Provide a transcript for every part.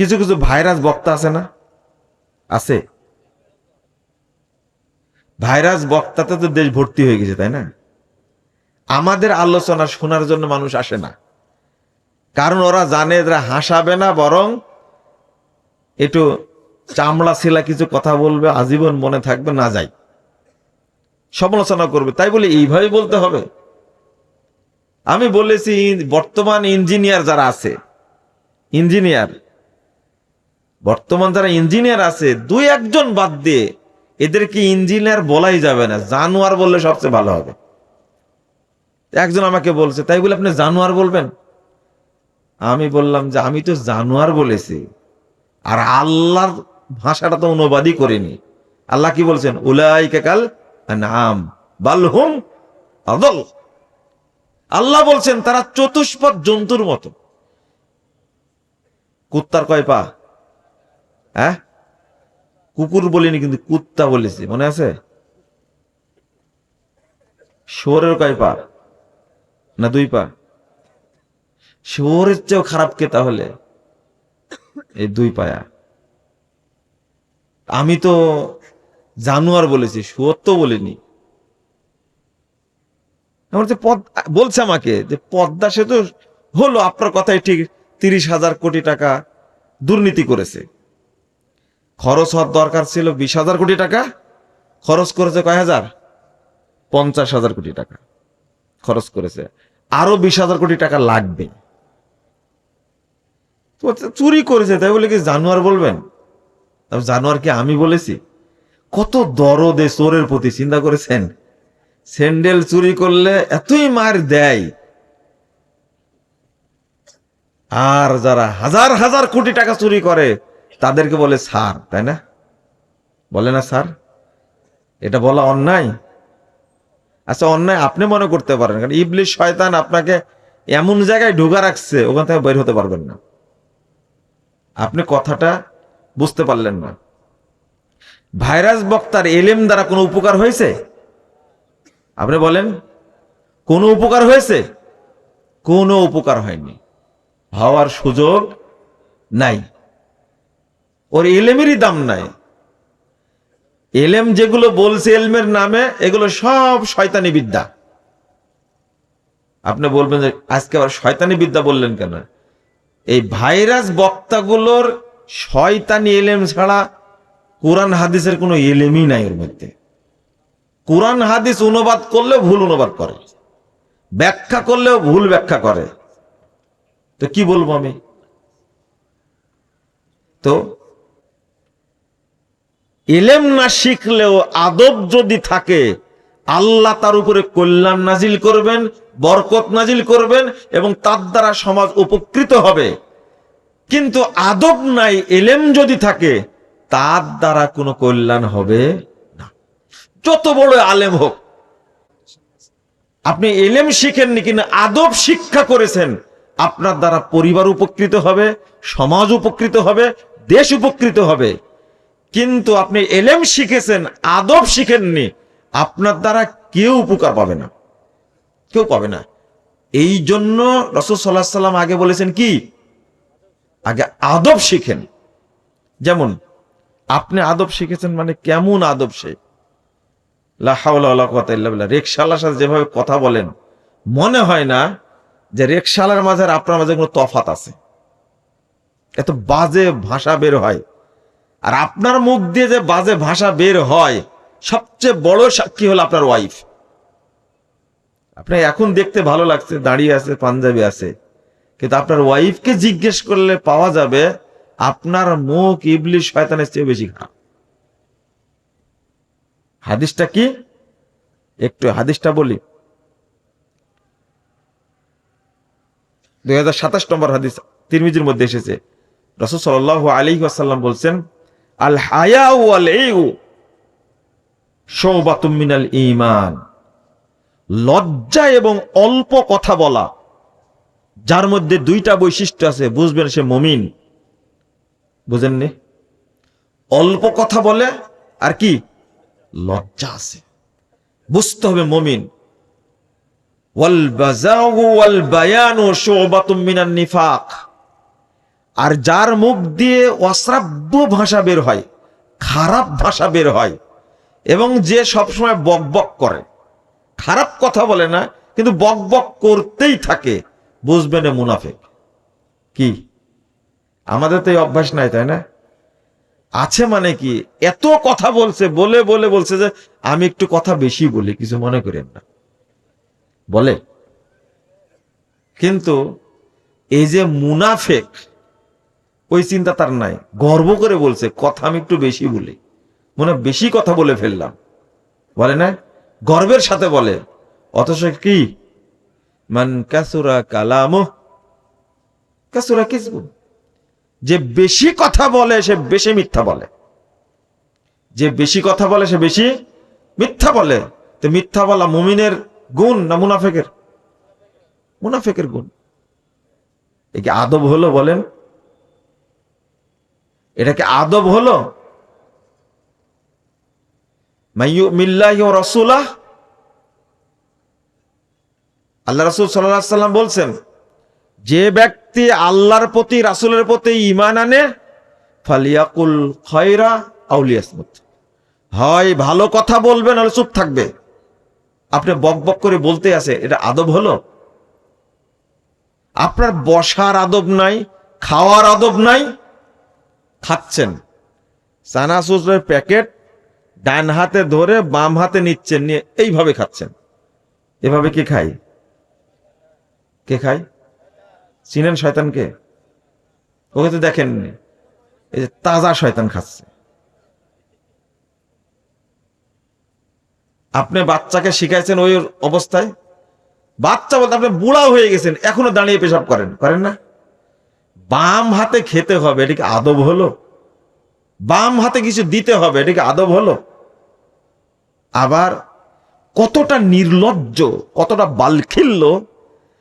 কিছু কিছু ভাইরাস বক্তা আছে না? আছে। ভাইরাস বক্তাতে তো দেশ ভর্তি হয়ে গেছে, তাই না? আমাদের আলোচনা শোনার জন্য মানুষ আসে না। কারণ ওরা জানে এরা হাসাবে না, বরং একটু চামড়া ছেলা কিছু কথা বলবে, আজীবন মনে থাকবে, না যাই সমালোচনা করবে, তাই বলে এইভাবে বলতে হবে। আমি বলেছি বর্তমান ইঞ্জিনিয়ার যারা আছে, ইঞ্জিনিয়ার বর্তমান যারা ইঞ্জিনিয়ার আছে, দুই একজন বাদ দিয়ে এদেরকে ইঞ্জিনিয়ার বলাই যাবে না, জানোয়ার বললে সবচেয়ে ভালো হবে। একজন আমাকে বলছে, তাই বলে আপনি জানোয়ার বলবেন? আমি বললাম যে, আমি তো জানোয়ার বলেছি, আর আল্লাহর ভাষাটা তো অনুবাদই করিনি। আল্লাহ কি বলছেন? উলাই কাল নাম বালহুম আদল। আল্লাহ বলছেন, তারা চতুষ্পদ জন্তুর মতো। কুত্তার কয় পা? হ্যাঁ? কুকুর বলিনি, কিন্তু কুত্তা বলেছি, মনে আছে? শুয়োরের কয় পা? না, দুই পা? শুয়োরের চেয়েও খারাপ কে তাহলে? এই দুই পায়া। আমি তো জানোয়ার বলেছি, শুয়োর তো বলিনি। আমার যে পদ বলছে আমাকে যে পদ্মা সেতু হলো আপনার কথাই ঠিক, তিরিশ হাজার কোটি টাকা দুর্নীতি করেছে। খরচ হওয়ার দরকার ছিল বিশ হাজার কোটি টাকা, খরচ করেছে কয় হাজার? পঞ্চাশ হাজার কোটি টাকা খরচ করেছে। আরও বিশ হাজার কোটি টাকা লাগবে। চুরি করেছে, তাই বলে কি জানোয়ার বলবেন? জানোয়ার কি আমি বলেছি, কত দরদে চোরের প্রতি চিন্তা করেছেন? স্যান্ডেল চুরি করলে এতই মার দেয়। আর যারা হাজার হাজার কোটি টাকা চুরি করে তাদেরকে বলে স্যার, তাই না? বলে না স্যার? এটা বলা অন্যায়? আচ্ছা অন্যায় আপনি মনে করতে পারেন, কারণ ইবলিশ শয়তান আপনাকে এমন জায়গায় ঢুকা রাখছে, ওখান থেকে বের হতে পারবেন না। আপনি কথাটা বুঝতে পারলেন না। ভাইরাস বক্তার এলেম দ্বারা কোনো উপকার হয়েছে? আপনি বলেন, কোনো উপকার হয়েছে? কোনো উপকার হয়নি। হওয়ার সুযোগ নাই। ওর এলেমেরই দাম নাই। এলেম যেগুলো বলছে এলমের নামে, এগুলো সব শয়তানি বিদ্যা। আপনি বলবেন যে, আজকে আবার শয়তানি বিদ্যা বললেন কেন? এই ভাইরাস বক্তাগুলোর শয়তানি এলেম ছাড়া কোরআন হাদিসের কোনো এলেমই নাই ওর মধ্যে। কোরআন হাদিস অনুবাদ করলে ভুল অনুবাদ করে। ব্যাখ্যা করলেও ভুল ব্যাখ্যা করে। তো কি বলব আমি? তো এলেম না শিখলেও আদব যদি থাকে, আল্লাহ তার উপরে কল্যাণ নাজিল করবেন, বরকত নাজিল করবেন এবং তার দ্বারা সমাজ উপকৃত হবে। কিন্তু আদব নাই এলেম যদি থাকে, তার দ্বারা কোনো কল্যাণ হবে না। যত বড় আলেম হোক, আপনি এলেম শিখেননি কিন্তু আদব শিক্ষা করেছেন, আপনার দ্বারা পরিবার উপকৃত হবে, সমাজ উপকৃত হবে, দেশ উপকৃত হবে। কিন্তু আপনি এলেম শিখেছেন, আদব শিখেননি, আপনার দ্বারা কেউ উপকার পাবে না। কেউ পাবে না। এই জন্য রসদ সাল্লাহ সাল্লাম আগে বলেছেন কি? আগে আদব শিখেন। যেমন, আপনি আদব শিখেছেন মানে কেমন আদব সে? রেকশালার সাথে যেভাবে কথা বলেন, মনে হয় না যে রেকশালার মাঝে আপনার মাঝে কোনো তফাত আছে। এত বাজে ভাষা বের হয়। আর আপনার মুখ দিয়ে যে বাজে ভাষা বের হয়, সবচেয়ে বড় সাক্ষী হলো আপনার ওয়াইফ আপনার এখন দেখতে ভালো লাগছে, দাঁড়িয়ে আছে, পাঞ্জাবি আছে। কিন্তু আপনার ওয়াইফকে জিজ্ঞেস করলে পাওয়া যাবে, আপনার মুখ ইবলিশ শয়তানের চেয়ে বেশি খারাপ। হাদিসটা কি? একটু হাদিসটা বলি। দুই হাজার সাতাশ নম্বর হাদিস তিরমিজির মধ্যে এসেছে। রসদ সাল আলী আসাল্লাম বলছেন আল হায়া মিনাল ইমান লজ্জা এবং অল্প কথা বলা, যার মধ্যে দুইটা বৈশিষ্ট্য আছে, বুঝবেন সে মমিন। বুঝেননি? অল্প কথা বলে আর কি? লজ্জা আছে। বুঝতে হবে মমিন। ওয়াল বাজাউ ওয়াল বায়ানু শুবাতুম মিনান নিফাক। আর যার মুখ দিয়ে অশ্রাব্য ভাষা বের হয়, খারাপ ভাষা বের হয়, এবং যে সবসময় বক বক করে। খারাপ কথা বলে না, কিন্তু বক বক করতেই থাকে বুঝবেন মুনাফেক। কি? আমাদের তো এই অভ্যাস নাই, তাই না? আছে মানে কি, এত কথা বলছে, বলে বলে বলছে যে আমি একটু কথা বেশি বলি, কিছু মনে করেন না। বলে। কিন্তু এই যে মুনাফেক ওই চিন্তা তার নাই। গর্ব করে বলছে, কথা আমি একটু বেশি বলি। মনে বেশি কথা বলে ফেললাম। বলে না? গর্বের সাথে বলে। অথচ কি? মান কাসুরা কালামো কাসুরা কিসবু? যে বেশি কথা বলে, সে বেশি মিথ্যা বলে। যে বেশি কথা বলে, সে বেশি মিথ্যা বলে। তো মিথ্যা বলা মুমিনের গুণ না মুনাফেকের? মুনাফেকের গুণ। এ কি আদব হলো বলেন? এটা কি আদব হলো? রসুলাহ আল্লাহ রসুল সাল্লাহ সাল্লাম বলছেন, যে ব্যক্তি আল্লাহর প্রতি, রাসুলের প্রতি ইমান আনে, ফালিয়াকুল খয়রা আউলিয়াসমত হয়, ভালো কথা বলবে, নাহলে চুপ থাকবে। আপনি বক বক করে বলতে আছে, এটা আদব হলো? আপনার বসার আদব নাই, খাওয়ার আদব নাই খাচ্ছেন চানাচুরের প্যাকেট ডান হাতে ধরে বাম হাতে নিচ্ছেন, নিয়ে এইভাবে খাচ্ছেন। এভাবে কি খাই কে খায়? চিনেন শয়তানকে ওকে তো দেখেননি এই যে তাজা শয়তান খাচ্ছে। আপনি বাচ্চাকে শিখাইছেন ওই অবস্থায়? বাচ্চা বলতে আপনি বুড়া হয়ে গেছেন, এখনও দাঁড়িয়ে পেশাব করেন। করেন না? বাম হাতে খেতে হবে এটা কি আদব হলো। বাম হাতে কিছু দিতে হবে এটা কি আদব হলো। আবার কতটা নির্লজ্জ, কতটা বালখিল্য।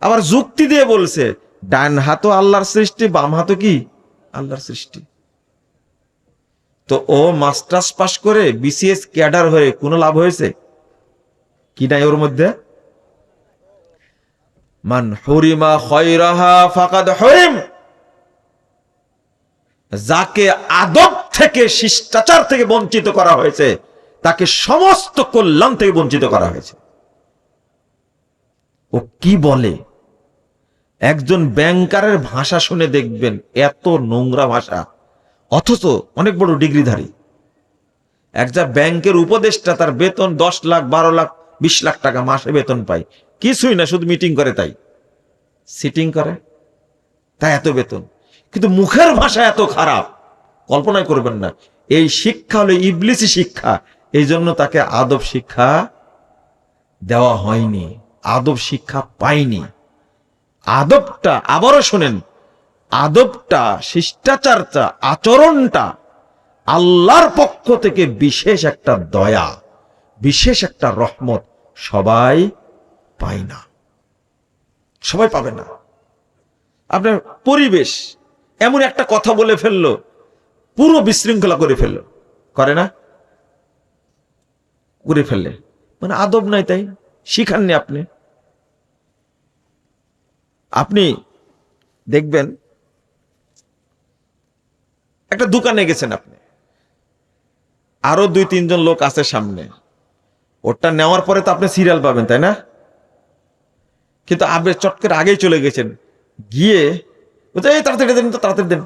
আবার যুক্তি দিয়ে বলছে, ডান হাতও আল্লাহর সৃষ্টি, বাম হাতও কি? আল্লাহর সৃষ্টি। তো ও মাস্টার্স পাস করে বিসিএস ক্যাডার হয়ে কোনো লাভ হয়েছে? কি নাই ওর মধ্যে? মান হরিমা হরিম। যাকে আদব থেকে, শিষ্টাচার থেকে বঞ্চিত করা হয়েছে, তাকে সমস্ত কল্যাণ থেকে বঞ্চিত করা হয়েছে। ও কি বলে? একজন ব্যাংকারের ভাষা শুনে দেখবেন, এত নোংরা ভাষা। অথচ অনেক বড় ডিগ্রিধারী। একটা ব্যাংকের উপদেষ্টা তার বেতন দশ লাখ, বারো লাখ, বিশ লাখ টাকা মাসে বেতন পায়। কিছুই না, শুধু মিটিং করে তাই। সিটিং করে? তাই এত বেতন। কিন্তু মুখের ভাষা এত খারাপ। কল্পনাই করবেন না। এই শিক্ষা হলো ইবলিসি শিক্ষা। এই জন্য তাকে আদব শিক্ষা দেওয়া হয়নি। আদব শিক্ষা পায়নি। আদবটা, আবারও শোনেন, আদবটা, শিষ্টাচারটা, আচরণটা আল্লাহর পক্ষ থেকে বিশেষ একটা দয়া, বিশেষ একটা রহমত সবাই পায় না। সবাই পাবে না। আপনার পরিবেশ এমন একটা কথা বলে ফেলল, পুরো বিশৃঙ্খলা করে ফেলল। করে না? করে ফেললে। মানে আদব নাই তাই? শিখাননি আপনি? আপনি দেখবেন, একটা দোকানে গেছেন আপনি। আরও দুই, তিনজন লোক আছে সামনে। ওটা নেওয়ার পরে তো আপনি সিরিয়াল পাবেন, তাই না? কিন্তু আপনি চট করে আগেই চলে গেছেন। গিয়ে বলছে, এই, তাড়াতাড়ি দেন তো তাড়াতাড়ি দেন।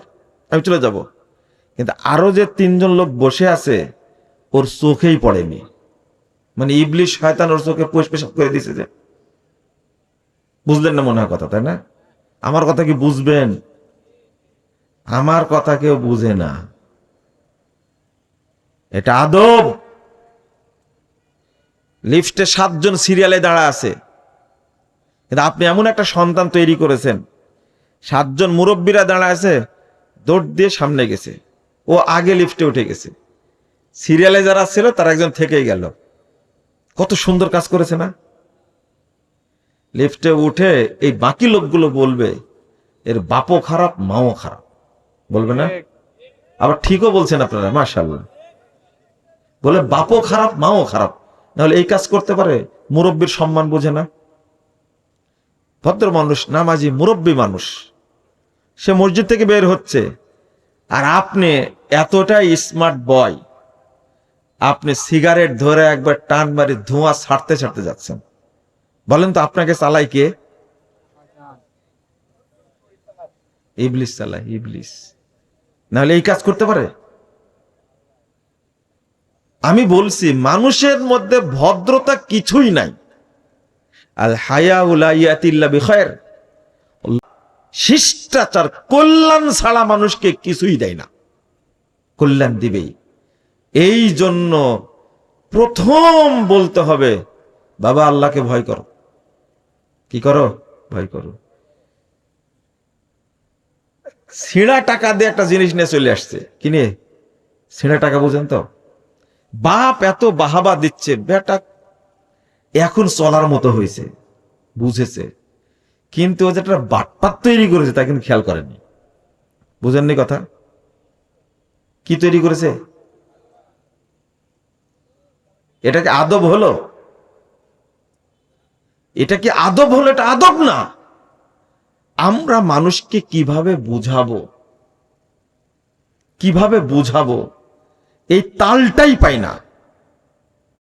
আমি চলে যাব। কিন্তু আরও যে তিনজন লোক বসে আছে, ওর চোখেই পড়েনি। মানে ইবলিশ শয়তান ওর চোখে পোষ পেশাব করে দিছে যে। বুঝলেন না মনে হয় কথা, তাই না? আমার কথা কি বুঝবেন? আমার কথা কেউ বুঝে না। এটা আদব। লিফটে সাতজন সিরিয়ালে দাঁড়া আছে। কিন্তু আপনি এমন একটা সন্তান তৈরি করেছেন সাতজন মুরব্বীরা দাঁড়া আছে, দৌড় দিয়ে সামনে গেছে। ও আগে লিফটে উঠে গেছে। সিরিয়ালে যারা ছিল তার একজন থেকেই গেল। কত সুন্দর কাজ করেছে না? লিফটে উঠে এই বাকি লোকগুলো বলবে, এর বাপও খারাপ, মাও খারাপ। বলবে না? আবার ঠিকও বলছেন আপনারা মাশাল্লাহ বলে বাপও খারাপ, মাও খারাপ। নাহলে এই কাজ করতে পারে, মুরব্বীর সম্মান বোঝে না। ভদ্র মানুষ, নামাজি, মুরব্বী মানুষ। সে মসজিদ থেকে বের হচ্ছে। আর আপনি এতটাই স্মার্ট বয় আপনি সিগারেট ধরে একবার টান মারি ধোঁয়া ছাড়তে ছাড়তে যাচ্ছেন। বলেন তো, আপনাকে চালাই কে? ইবলিস চালায়, ইবলিস। নাহলে এই কাজ করতে পারে? আমি বলছি, মানুষের মধ্যে ভদ্রতা কিছুই নাই। আল হায়া উলাইয়াতিল্লা বিখয়ের শিষ্টাচার, কল্যাণ ছাড়া মানুষকে কিছুই দেয় না। কল্যাণ দিবেই। এই জন্য প্রথম বলতে হবে, বাবা আল্লাহকে ভয় করো। কি করো? ভয় করো। ছিঁড়া টাকা দিয়ে একটা জিনিস নিয়ে চলে আসছে। কিনে ছিঁড়া টাকা বুঝেন তো? বাপ এত বাহাবা দিচ্ছে, বেটা, এখন চলার মতো হয়েছে। বুঝেছে? কিন্তু ও যেটা বাটপাত তৈরি করেছে, তা কিন্তু খেয়াল করেনি বুঝেননি কথা? কি তৈরি করেছে? এটা কি আদব হলো? এটা কি আদব হলো? এটা আদব না। আমরা মানুষকে কীভাবে বুঝাবো? কীভাবে বুঝাবো? এই তালটাই পাই না।